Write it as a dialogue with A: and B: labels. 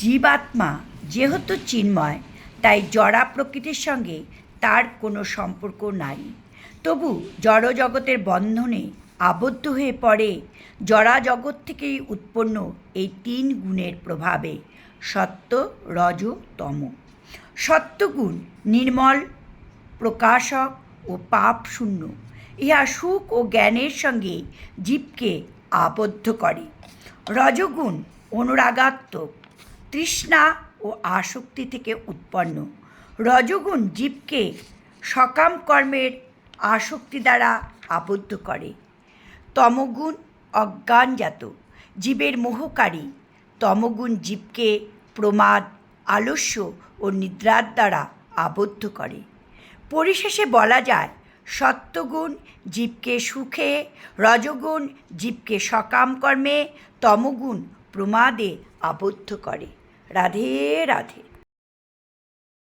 A: জীবাত্মা যেহেতু চিন্ময়, তাই জড়া প্রকৃতির সঙ্গে তার কোনো সম্পর্ক নাই। তবু জড়জগতের বন্ধনে আবদ্ধ হয়ে পড়ে জড়া জগৎ থেকেই উৎপন্ন এই তিন গুণের প্রভাবে সত্য, রজ, তম। সত্যগুণ নির্মল, প্রকাশক ও পাপ শূন্য ইহা সুখ ও জ্ঞানের সঙ্গে জীবকে আবদ্ধ করে। রজগুণ অনুরাগাত্মক তৃষ্ণা ও আসক্তি থেকে উৎপন্ন। রজগুণ জীবকে সকাম কর্মের আসক্তি দ্বারা আবদ্ধ করে। তমগুণ অজ্ঞানজাত, জীবের মোহকারী। তমগুণ জীবকে প্রমাদ, আলস্য ও নিদ্রার দ্বারা আবদ্ধ করে। পরিশেষে বলা যায়, সত্যগুণ জীবকে সুখে, রজগুণ জীবকে সকাম কর্মে, তমগুণ প্রমাদে আবদ্ধ করে। রাধে রাধে।